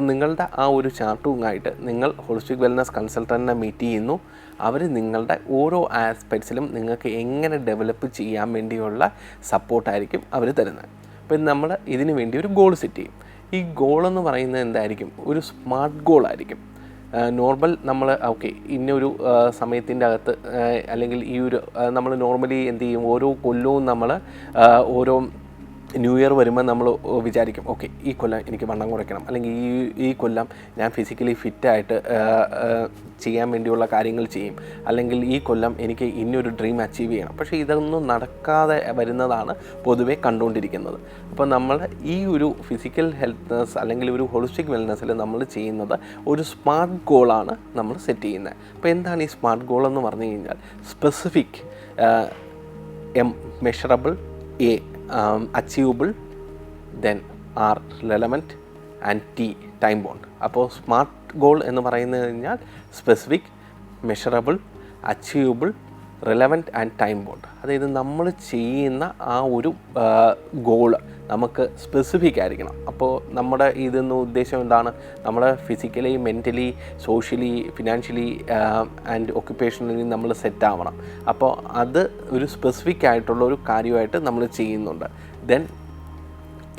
അപ്പോൾ നിങ്ങളുടെ ആ ഒരു ചാർട്ടുമായിട്ട് നിങ്ങൾ ഹോളിസ്റ്റിക് വെൽനസ് കൺസൾട്ടന്റിനെ മീറ്റ് ചെയ്യുന്നു. അവർ നിങ്ങളുടെ ഓരോ ആസ്പെക്ട്സിലും നിങ്ങൾക്ക് എങ്ങനെ ഡെവലപ്പ് ചെയ്യാൻ വേണ്ടിയുള്ള സപ്പോർട്ടായിരിക്കും അവർ തരുന്നത്. അപ്പോൾ നമ്മൾ ഇതിനു വേണ്ടി ഒരു ഗോൾ സെറ്റ് ചെയ്യും. ഈ ഗോൾ എന്ന് പറയുന്നത് എന്തായിരിക്കും? ഒരു സ്മാർട്ട് ഗോൾ ആയിരിക്കും. നോർമൽ നമ്മൾ ഓക്കെ ഇന്നൊരു സമയത്തിന്റെ അകത്ത് അല്ലെങ്കിൽ ഈ ഒരു നമ്മൾ നോർമലി എന്ത് ചെയ്യും? ഓരോ കൊല്ലവും നമ്മൾ ഓരോ ന്യൂ ഇയർ വരുമ്പോൾ നമ്മൾ വിചാരിക്കും ഓക്കെ ഈ കൊല്ലം എനിക്ക് വണ്ണം കുറയ്ക്കണം. അല്ലെങ്കിൽ ഈ ഈ കൊല്ലം ഞാൻ ഫിസിക്കലി ഫിറ്റായിട്ട് ചെയ്യാൻ വേണ്ടിയുള്ള കാര്യങ്ങൾ ചെയ്യും. അല്ലെങ്കിൽ ഈ കൊല്ലം എനിക്ക് ഇനിയൊരു ഡ്രീം അച്ചീവ് ചെയ്യണം. പക്ഷേ ഇതൊന്നും നടക്കാതെ വരുന്നതാണ് പൊതുവേ കണ്ടുകൊണ്ടിരിക്കുന്നത്. അപ്പോൾ നമ്മൾ ഈ ഒരു ഫിസിക്കൽ ഹെൽത്ത്നെസ് അല്ലെങ്കിൽ ഒരു ഹോളിസ്റ്റിക് വെൽനെസ്സിൽ നമ്മൾ ചെയ്യുന്നത് ഒരു സ്മാർട്ട് ഗോളാണ് നമ്മൾ സെറ്റ് ചെയ്യുന്നത്. അപ്പോൾ എന്താണ് ഈ സ്മാർട്ട് ഗോൾ എന്ന് പറഞ്ഞു കഴിഞ്ഞാൽ specific M measurable A achievable then R relevant and T time bound അപ്പോൾ സ്മാർട്ട് ഗോൾ എന്ന് പറയുന്നത് കഴിഞ്ഞാൽ specific measurable achievable relevant and time bound അതായത് നമ്മൾ ചെയ്യുന്ന ആ ഒരു ഗോൾ നമുക്ക് സ്പെസിഫിക് ആയിരിക്കണം. അപ്പോൾ നമ്മുടെ ഇതെന്ന് ഉദ്ദേശം എന്താണ്? നമ്മൾ physically mentally socially financially and occupationally നമ്മൾ സെറ്റ് ആവണം. അപ്പോൾ അത് ഒരു സ്പെസിഫിക് ആയിട്ടുള്ള ഒരു കാര്യമായിട്ട് നമ്മൾ ചെയ്യുന്നുണ്ട്. ദെൻ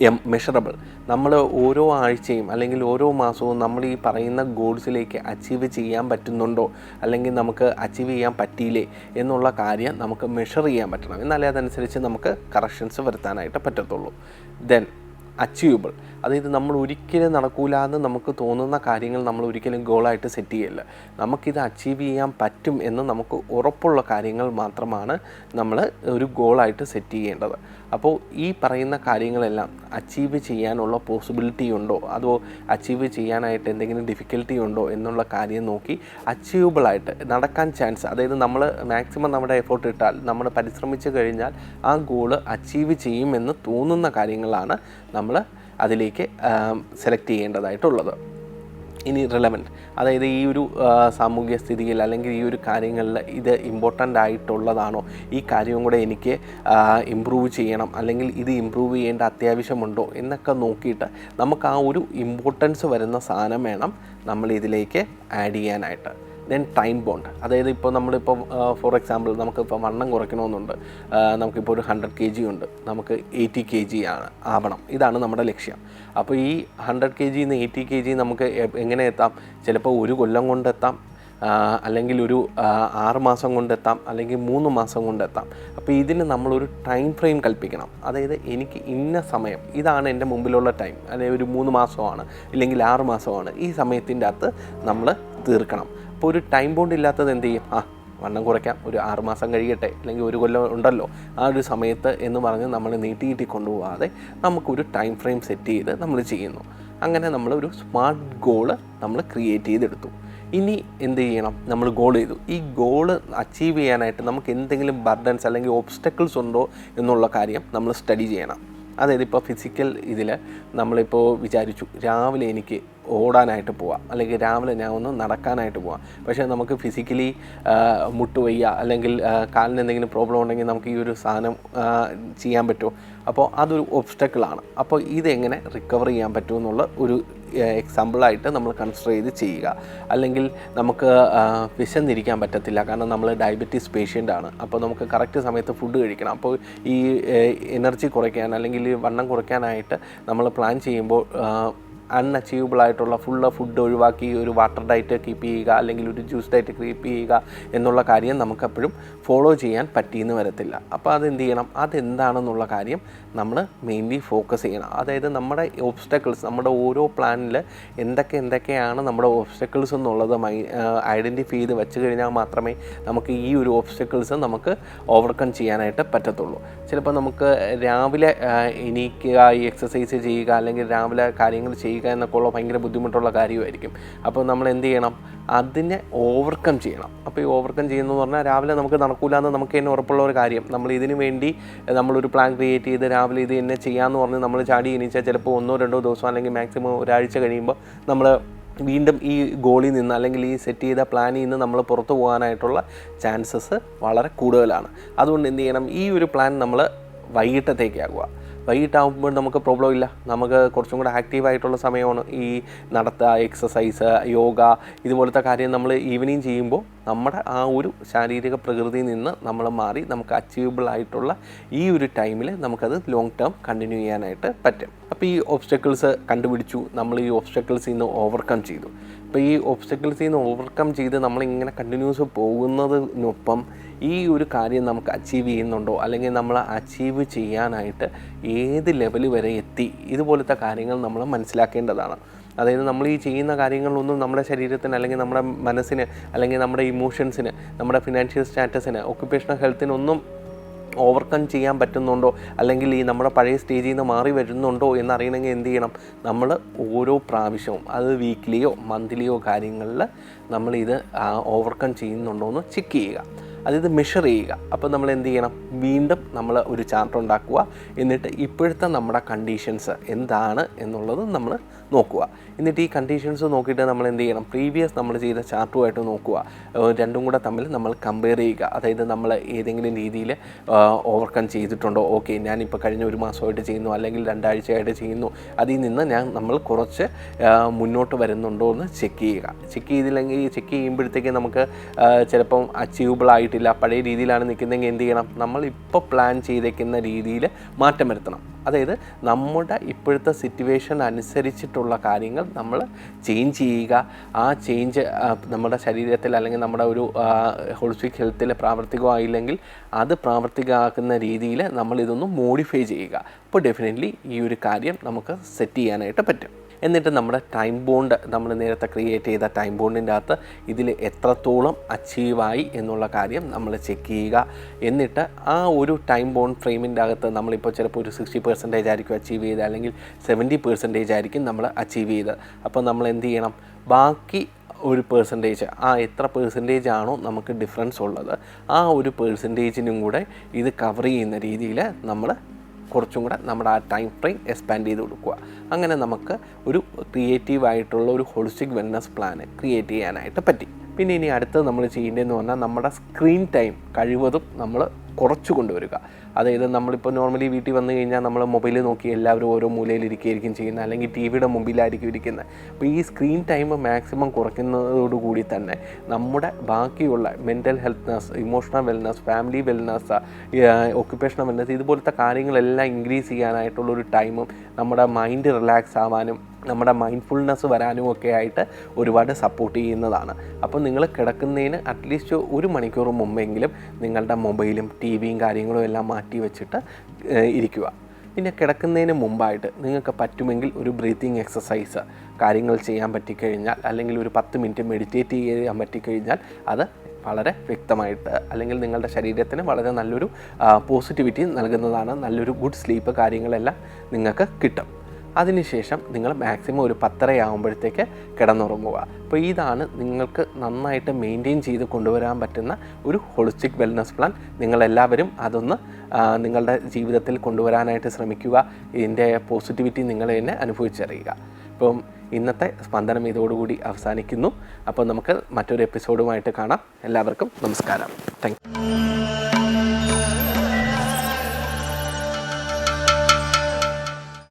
എം മെഷറബിൾ നമ്മൾ ഓരോ ആഴ്ചയും അല്ലെങ്കിൽ ഓരോ മാസവും നമ്മൾ ഈ പറയുന്ന ഗോൾസിലേക്ക് അച്ചീവ് ചെയ്യാൻ പറ്റുന്നുണ്ടോ? അല്ലെങ്കിൽ നമുക്ക് അച്ചീവ് ചെയ്യാൻ പറ്റിയില്ലേ? എന്നുള്ള കാര്യം നമുക്ക് മെഷർ ചെയ്യാൻ പറ്റണം. എന്നാലേ അതനുസരിച്ച് നമുക്ക് കറക്ഷൻസ് വരുത്താനായിട്ട് പറ്റത്തുള്ളൂ. ദെൻ അച്ചീവബിൾ അതായത് നമ്മൾ ഒരിക്കലും നടക്കൂല എന്ന് നമുക്ക് തോന്നുന്ന കാര്യങ്ങൾ നമ്മൾ ഒരിക്കലും ഗോളായിട്ട് സെറ്റ് ചെയ്യില്ല. നമുക്കിത് അച്ചീവ് ചെയ്യാൻ പറ്റും എന്ന് നമുക്ക് ഉറപ്പുള്ള കാര്യങ്ങൾ മാത്രമാണ് നമ്മൾ ഒരു ഗോളായിട്ട് സെറ്റ് ചെയ്യേണ്ടത്. അപ്പോൾ ഈ പറയുന്ന കാര്യങ്ങളെല്ലാം അച്ചീവ് ചെയ്യാനുള്ള പോസിബിലിറ്റി ഉണ്ടോ? അതോ അച്ചീവ് ചെയ്യാനായിട്ട് എന്തെങ്കിലും ഡിഫിക്കൽട്ടി ഉണ്ടോ എന്നുള്ള കാര്യം നോക്കി അച്ചീവബിളായിട്ട് നടക്കാൻ ചാൻസ് അതായത് നമ്മൾ മാക്സിമം നമ്മുടെ എഫേർട്ട് ഇട്ടാൽ നമ്മൾ പരിശ്രമിച്ചു കഴിഞ്ഞാൽ ആ ഗോൾ അച്ചീവ് ചെയ്യുമെന്ന് തോന്നുന്ന കാര്യങ്ങളാണ് നമ്മൾ അതിലേക്ക് സെലക്ട് ചെയ്യേണ്ടതായിട്ടുള്ളത്. ഇനി റിലവന്റ് അതായത് ഈ ഒരു സാമൂഹ്യ സ്ഥിതിയിൽ അല്ലെങ്കിൽ ഈ ഒരു കാര്യങ്ങളിൽ ഇത് ഇമ്പോർട്ടന്റ് ആയിട്ടുള്ളതാണോ? ഈ കാര്യവും കൂടെ എനിക്ക് ഇമ്പ്രൂവ് ചെയ്യണം അല്ലെങ്കിൽ ഇത് ഇമ്പ്രൂവ് ചെയ്യേണ്ട അത്യാവശ്യമുണ്ടോ എന്നൊക്കെ നോക്കിയിട്ട് നമുക്ക് ആ ഒരു ഇമ്പോർട്ടൻസ് വരുന്ന സാധനം വേണം നമ്മൾ ഇതിലേക്ക് ആഡ് ചെയ്യാനായിട്ട്. ദെൻ ടൈം ബോണ്ട് അതായത് ഇപ്പോൾ നമ്മളിപ്പോൾ ഫോർ എക്സാമ്പിൾ നമുക്കിപ്പോൾ വണ്ണം കുറയ്ക്കണമെന്നുണ്ട്. നമുക്കിപ്പോൾ ഒരു ഹൺഡ്രഡ് കെ ജി ഉണ്ട്. നമുക്ക് എയ്റ്റി കെ ജി ആവണം. ഇതാണ് നമ്മുടെ ലക്ഷ്യം. അപ്പോൾ ഈ ഹൺഡ്രഡ് കെ ജിന്ന് എയ്റ്റി കെ ജി നമുക്ക് എങ്ങനെ എത്താം? ചിലപ്പോൾ ഒരു കൊല്ലം കൊണ്ടെത്താം. അല്ലെങ്കിൽ ഒരു ആറ് മാസം കൊണ്ടെത്താം. അല്ലെങ്കിൽ മൂന്ന് മാസം കൊണ്ടെത്താം. അപ്പോൾ ഇതിന് നമ്മളൊരു ടൈം ഫ്രെയിം കൽപ്പിക്കണം. അതായത് എനിക്ക് ഇന്ന സമയം ഇതാണ് എന്റെ മുമ്പിലുള്ള ടൈം അല്ലെങ്കിൽ ഒരു മൂന്ന് മാസമാണ്. ഇല്ലെങ്കിൽ ആറ് മാസമാണ്. ഈ സമയത്തിന്റെ അകത്ത് നമ്മൾ തീർക്കണം. അപ്പോൾ ഒരു ടൈം ബോണ്ട് ഇല്ലാത്തത് എന്ത് ചെയ്യും? ആ വണ്ണം കുറയ്ക്കാം. ഒരു ആറുമാസം കഴിയട്ടെ. അല്ലെങ്കിൽ ഒരു കൊല്ലം ഉണ്ടല്ലോ. ആ ഒരു സമയത്ത് എന്ന് പറഞ്ഞ് നമ്മൾ നീട്ടി നീട്ടി കൊണ്ടുപോകാതെ നമുക്കൊരു ടൈം ഫ്രെയിം സെറ്റ് ചെയ്ത് നമ്മൾ ചെയ്യുന്നു. അങ്ങനെ നമ്മൾ ഒരു സ്മാർട്ട് ഗോൾ നമ്മൾ ക്രിയേറ്റ് ചെയ്തെടുത്തു. ഇനി എന്ത് ചെയ്യണം? നമ്മൾ ഗോൾ ചെയ്തു. ഈ ഗോൾ അച്ചീവ് ചെയ്യാനായിട്ട് നമുക്ക് എന്തെങ്കിലും ബർഡൻസ് അല്ലെങ്കിൽ ഓബ്സ്റ്റക്കിൾസ് ഉണ്ടോ എന്നുള്ള കാര്യം നമ്മൾ സ്റ്റഡി ചെയ്യണം. അതായത് ഇപ്പോൾ ഫിസിക്കൽ ഇതിൽ നമ്മളിപ്പോൾ വിചാരിച്ചു രാവിലെ എനിക്ക് ഓടാനായിട്ട് പോവാം. അല്ലെങ്കിൽ രാവിലെ ഞാൻ ഒന്ന് നടക്കാനായിട്ട് പോവാം. പക്ഷേ നമുക്ക് ഫിസിക്കലി മുട്ടുവയ്യ അല്ലെങ്കിൽ കാലിന് എന്തെങ്കിലും പ്രോബ്ലം ഉണ്ടെങ്കിൽ നമുക്ക് ഈ ഒരു സാധനം ചെയ്യാൻ പറ്റുമോ അപ്പോൾ അതൊരു ഒബ്സ്റ്റക്കിളാണ് അപ്പോൾ ഇതെങ്ങനെ റിക്കവർ ചെയ്യാൻ പറ്റുമെന്നുള്ള ഒരു എക്സാമ്പിളായിട്ട് നമ്മൾ കൺസിഡർ ചെയ്ത് ചെയ്യുക. അല്ലെങ്കിൽ നമുക്ക് വിശന്നിരിക്കാൻ പറ്റത്തില്ല. കാരണം നമ്മൾ ഡയബറ്റീസ് പേഷ്യന്റ് ആണ്. അപ്പോൾ നമുക്ക് കറക്റ്റ് സമയത്ത് ഫുഡ് കഴിക്കണം. അപ്പോൾ ഈ എനർജി കുറയ്ക്കാൻ അല്ലെങ്കിൽ വണ്ണം കുറയ്ക്കാനായിട്ട് നമ്മൾ പ്ലാൻ ചെയ്യുമ്പോൾ അൺഅച്ചീവബിൾ ആയിട്ടുള്ള ഫുള്ള് ഫുഡ് ഒഴിവാക്കി ഒരു വാട്ടർ ഡയറ്റ് കീപ്പ് ചെയ്യുക അല്ലെങ്കിൽ ഒരു ജ്യൂസ് ഡയറ്റ് കീപ്പ് ചെയ്യുക എന്നുള്ള കാര്യം നമുക്കെപ്പോഴും ഫോളോ ചെയ്യാൻ പറ്റിയെന്ന് വരത്തില്ല. അപ്പോൾ അതെന്ത് ചെയ്യണം അതെന്താണെന്നുള്ള കാര്യം നമ്മൾ മെയിൻലി ഫോക്കസ് ചെയ്യണം. അതായത് നമ്മുടെ ഓബ്സ്റ്റക്കിൾസ് നമ്മുടെ ഓരോ പ്ലാനിൽ എന്തൊക്കെ എന്തൊക്കെയാണ് നമ്മുടെ ഓബ്സ്റ്റക്കിൾസ് എന്നുള്ളത് ഐഡന്റിഫൈ ചെയ്ത് വെച്ച് കഴിഞ്ഞാൽ മാത്രമേ നമുക്ക് ഈ ഒരു ഓബ്സ്റ്റക്കിൾസ് നമുക്ക് ഓവർകം ചെയ്യാനായിട്ട് പറ്റത്തുള്ളൂ. ചിലപ്പോൾ നമുക്ക് രാവിലെ എണീക്കുക ഈ എക്സസൈസ് ചെയ്യുക അല്ലെങ്കിൽ രാവിലെ കാര്യങ്ങൾ ചെയ്യുക എന്നൊക്കെ ഉള്ള ഭയങ്കര ബുദ്ധിമുട്ടുള്ള കാര്യമായിരിക്കും. അപ്പോൾ നമ്മൾ എന്ത് ചെയ്യണം? അതിനെ ഓവർകം ചെയ്യണം. അപ്പോൾ ഈ ഓവർകം ചെയ്യുന്നതെന്ന് പറഞ്ഞാൽ രാവിലെ നമുക്ക് നടക്കൂല എന്ന് നമുക്ക് തന്നെ ഉറപ്പുള്ള ഒരു കാര്യം. നമ്മൾ ഇതിനു വേണ്ടി നമ്മളൊരു പ്ലാൻ ക്രിയേറ്റ് ചെയ്ത് രാവിലെ ഇത് എന്നെ ചെയ്യാമെന്ന് പറഞ്ഞ് നമ്മൾ ചാടി എണീച്ചാൽ ചിലപ്പോൾ ഒന്നോ രണ്ടോ ദിവസം അല്ലെങ്കിൽ മാക്സിമം ഒരാഴ്ച കഴിയുമ്പോൾ നമ്മൾ വീണ്ടും ഈ ഗോളിൽ നിന്ന് അല്ലെങ്കിൽ ഈ സെറ്റ് ചെയ്ത പ്ലാനിൽ നിന്ന് നമ്മൾ പുറത്തു പോകാനായിട്ടുള്ള ചാൻസസ് വളരെ കൂടുതലാണ്. അതുകൊണ്ട് എന്ത് ചെയ്യണം? ഈ ഒരു പ്ലാൻ നമ്മൾ വൈകിട്ടത്തേക്കാക്കുക വൈകിട്ടാകുമ്പോൾ നമുക്ക് പ്രോബ്ലം ഇല്ല. നമുക്ക് കുറച്ചും കൂടെ ആക്റ്റീവായിട്ടുള്ള സമയമാണ് ഈ നടത്തുക എക്സസൈസ് യോഗ ഇതുപോലത്തെ കാര്യം നമ്മൾ ഈവനിങ് ചെയ്യുമ്പോൾ നമ്മുടെ ആ ഒരു ശാരീരിക പ്രകൃതിയിൽ നിന്ന് നമ്മൾ മാറി നമുക്ക് അച്ചീവബിൾ ആയിട്ടുള്ള ഈ ഒരു ടൈമിൽ നമുക്കത് ലോങ് ടേം കണ്ടിന്യൂ ചെയ്യാനായിട്ട് പറ്റും. അപ്പോൾ ഈ ഓബ്സ്റ്റക്കിൾസ് കണ്ടുപിടിച്ചു നമ്മൾ ഈ ഓബ്സ്റ്റക്കിൾസിൽ നിന്ന് ഓവർകം ചെയ്തു. അപ്പോൾ ഈ ഓബ്സ്റ്റക്കിൾസിൽ നിന്ന് ഓവർകം ചെയ്ത് നമ്മളിങ്ങനെ കണ്ടിന്യൂസ് പോകുന്നതിനൊപ്പം ഈ ഒരു കാര്യം നമുക്ക് അച്ചീവ് ചെയ്യുന്നുണ്ടോ? അല്ലെങ്കിൽ നമ്മൾ അച്ചീവ് ചെയ്യാനായിട്ട് ഏത് ലെവൽ വരെ എത്തി? ഇതുപോലത്തെ കാര്യങ്ങൾ നമ്മൾ മനസ്സിലാക്കേണ്ടതാണ്. അതായത് നമ്മൾ ഈ ചെയ്യുന്ന കാര്യങ്ങളിലൊന്നും നമ്മുടെ ശരീരത്തിന് അല്ലെങ്കിൽ നമ്മുടെ മനസ്സിന് അല്ലെങ്കിൽ നമ്മുടെ ഇമോഷൻസിന് നമ്മുടെ ഫിനാൻഷ്യൽ സ്റ്റാറ്റസിന് ഒക്യുപ്പേഷണൽ ഹെൽത്തിനൊന്നും ഓവർകം ചെയ്യാൻ പറ്റുന്നുണ്ടോ? അല്ലെങ്കിൽ ഈ നമ്മുടെ പഴയ സ്റ്റേജിൽ നിന്ന് മാറി വരുന്നുണ്ടോ എന്നറിയണമെങ്കിൽ എന്ത് ചെയ്യണം? നമ്മൾ ഓരോ പ്രാവശ്യവും അത് വീക്ക്ലിയോ മന്ത്ലിയോ കാര്യങ്ങളിൽ നമ്മളിത് ഓവർകം ചെയ്യുന്നുണ്ടോ എന്ന് ചെക്ക് ചെയ്യുക. അതായത് മെഷർ ചെയ്യുക. അപ്പോൾ നമ്മൾ എന്ത് ചെയ്യണം? വീണ്ടും നമ്മൾ ഒരു ചാർട്ട് ഉണ്ടാക്കുക. എന്നിട്ട് ഇപ്പോഴത്തെ നമ്മുടെ കണ്ടീഷൻസ് എന്താണ് എന്നുള്ളത് നമ്മൾ നോക്കുക. എന്നിട്ട് ഈ കണ്ടീഷൻസ് നോക്കിയിട്ട് നമ്മൾ എന്ത് ചെയ്യണം? പ്രീവിയസ് നമ്മൾ ചെയ്ത ചാർട്ടുമായിട്ട് നോക്കുക. രണ്ടും കൂടെ തമ്മിൽ നമ്മൾ കമ്പയർ ചെയ്യുക. അതായത് നമ്മൾ ഏതെങ്കിലും രീതിയിൽ ഓവർകം ചെയ്തിട്ടുണ്ടോ? ഓക്കെ ഞാനിപ്പോൾ കഴിഞ്ഞ ഒരു മാസമായിട്ട് ചെയ്യുന്നു. അല്ലെങ്കിൽ രണ്ടാഴ്ചയായിട്ട് ചെയ്യുന്നു. അതിൽ നിന്ന് ഞാൻ നമ്മൾ കുറച്ച് മുന്നോട്ട് വരുന്നുണ്ടോ എന്ന് ചെക്ക് ചെയ്യുക. ചെക്ക് ചെയ്തില്ലെങ്കിൽ ചെക്ക് ചെയ്യുമ്പോഴത്തേക്ക് നമുക്ക് ചിലപ്പം അച്ചീവബിൾ ആയിട്ടില്ല പഴയ രീതിയിലാണ് നിൽക്കുന്നതെങ്കിൽ എന്ത് ചെയ്യണം? നമ്മൾ ഇപ്പോൾ പ്ലാൻ ചെയ്തേക്കുന്ന രീതിയിൽ മാറ്റം വരുത്തണം. അതായത് നമ്മുടെ ഇപ്പോഴത്തെ സിറ്റുവേഷൻ അനുസരിച്ചിട്ടുള്ള കാര്യങ്ങൾ നമ്മൾ ചേഞ്ച് ചെയ്യുക. ആ ചേഞ്ച് നമ്മുടെ ശരീരത്തിൽ അല്ലെങ്കിൽ നമ്മുടെ ഒരു ഹോളിസ്റ്റിക് ഹെൽത്തിൽ പ്രാവർത്തികമായില്ലെങ്കിൽ അത് പ്രാവർത്തികമാക്കുന്ന രീതിയിൽ നമ്മൾ ഇതൊന്ന് മോഡിഫൈ ചെയ്യുക. അപ്പോൾ ഡെഫിനറ്റ്ലി ഈ ഒരു കാര്യം നമുക്ക് സെറ്റ് ചെയ്യാനായിട്ട് പറ്റും. എന്നിട്ട് നമ്മുടെ ടൈം ബോണ്ട് നമ്മൾ നേരത്തെ ക്രിയേറ്റ് ചെയ്ത ടൈം ബോണ്ടിന്റെ അകത്ത് ഇതിൽ എത്രത്തോളം അച്ചീവായി എന്നുള്ള കാര്യം നമ്മൾ ചെക്ക് ചെയ്യുക. എന്നിട്ട് ആ ഒരു ടൈം ബോണ്ട് ഫ്രെയിമിന്റെ അകത്ത് നമ്മളിപ്പോൾ ചിലപ്പോൾ ഒരു സിക്സ്റ്റി പെർസെന്റേജ് ആയിരിക്കും അച്ചീവ് ചെയ്ത് അല്ലെങ്കിൽ സെവന്റി പെർസെന്റേജ് ആയിരിക്കും നമ്മൾ അച്ചീവ് ചെയ്തത്. അപ്പോൾ നമ്മൾ എന്ത് ചെയ്യണം? ബാക്കി ഒരു പേഴ്സന്റേജ് ആ എത്ര പേഴ്സന്റേജ് ആണോ നമുക്ക് ഡിഫറൻസ് ഉള്ളത്. ആ ഒരു പേഴ്സന്റേജിനും കൂടെ ഇത് കവർ ചെയ്യുന്ന രീതിയിൽ നമ്മൾ കുറച്ചും കൂടെ നമ്മുടെ ആ ടൈം ഫ്രെയിം എക്സ്പാൻഡ് ചെയ്ത് കൊടുക്കുക. അങ്ങനെ നമുക്ക് ഒരു ക്രിയേറ്റീവ് ആയിട്ടുള്ള ഒരു ഹോളിസ്റ്റിക് വെൽനസ് പ്ലാൻ ക്രിയേറ്റ് ചെയ്യാനായിട്ട് പറ്റി. പിന്നെ ഇനി അടുത്തത് നമ്മൾ ചെയ്യേണ്ടതെന്ന് പറഞ്ഞാൽ നമ്മുടെ സ്ക്രീൻ ടൈം കഴിവതും നമ്മൾ കുറച്ച് കൊണ്ടുവരിക. അതായത് നമ്മളിപ്പോൾ നോർമലി വീട്ടിൽ വന്നു കഴിഞ്ഞാൽ നമ്മൾ മൊബൈൽ നോക്കി എല്ലാവരും ഓരോ മൂലയിൽ ഇരിക്കുകയായിരിക്കും ചെയ്യുന്നത്. അല്ലെങ്കിൽ ടി വിയുടെ മുമ്പിലായിരിക്കും ഇരിക്കുന്നത്. അപ്പോൾ ഈ സ്ക്രീൻ ടൈം മാക്സിമം കുറയ്ക്കുന്നതോടുകൂടി തന്നെ നമ്മുടെ ബാക്കിയുള്ള mental healthiness emotional wellness family wellness occupational wellness ഇതുപോലത്തെ കാര്യങ്ങളെല്ലാം ഇൻക്രീസ് ചെയ്യാനായിട്ടുള്ള ഒരു ടൈമും നമ്മുടെ മൈൻഡ് റിലാക്സ് ആവാനും നമ്മുടെ മൈൻഡ്ഫുൾനെസ് വരാനും ഒക്കെ ആയിട്ട് ഒരുപാട് സപ്പോർട്ട് ചെയ്യുന്നതാണ്. അപ്പോൾ നിങ്ങൾ കിടക്കുന്നതിന് അറ്റ്ലീസ്റ്റ് ഒരു മണിക്കൂർ മുമ്പെങ്കിലും നിങ്ങളുടെ മൊബൈലും ടി വിയും കാര്യങ്ങളും എല്ലാം മാറ്റി വെച്ചിട്ട് ഇരിക്കുക. പിന്നെ കിടക്കുന്നതിന് മുമ്പായിട്ട് നിങ്ങൾക്ക് പറ്റുമെങ്കിൽ ഒരു ബ്രീത്തിങ് എക്സസൈസ് കാര്യങ്ങൾ ചെയ്യാൻ പറ്റിക്കഴിഞ്ഞാൽ അല്ലെങ്കിൽ ഒരു പത്ത് മിനിറ്റ് മെഡിറ്റേറ്റ് ചെയ്യാൻ പറ്റിക്കഴിഞ്ഞാൽ അത് വളരെ വ്യക്തമായിട്ട് അല്ലെങ്കിൽ നിങ്ങളുടെ ശരീരത്തിന് വളരെ നല്ലൊരു പോസിറ്റിവിറ്റി നൽകുന്നതാണ് നല്ലൊരു ഗുഡ് സ്ലീപ്പ് കാര്യങ്ങളെല്ലാം നിങ്ങൾക്ക് കിട്ടും. അതിനുശേഷം നിങ്ങൾ മാക്സിമം ഒരു പത്തരയാകുമ്പോഴത്തേക്ക് കിടന്നുറങ്ങുക. അപ്പോൾ ഇതാണ് നിങ്ങൾക്ക് നന്നായിട്ട് മെയിന്റെയിൻ ചെയ്ത് കൊണ്ടുവരാൻ പറ്റുന്ന ഒരു ഹോളിസ്റ്റിക് വെൽനസ് പ്ലാൻ നിങ്ങളെല്ലാവരും അതൊന്ന് നിങ്ങളുടെ ജീവിതത്തിൽ കൊണ്ടുവരാനായിട്ട് ശ്രമിക്കുക. ഇതിന്റെ പോസിറ്റിവിറ്റി നിങ്ങൾ തന്നെ അനുഭവിച്ചറിയുക. അപ്പം ഇന്നത്തെ സ്പന്ദനം ഇതോടുകൂടി അവസാനിക്കുന്നു. അപ്പോൾ നമുക്ക് മറ്റൊരു എപ്പിസോഡുമായിട്ട് കാണാം. എല്ലാവർക്കും നമസ്കാരം. താങ്ക്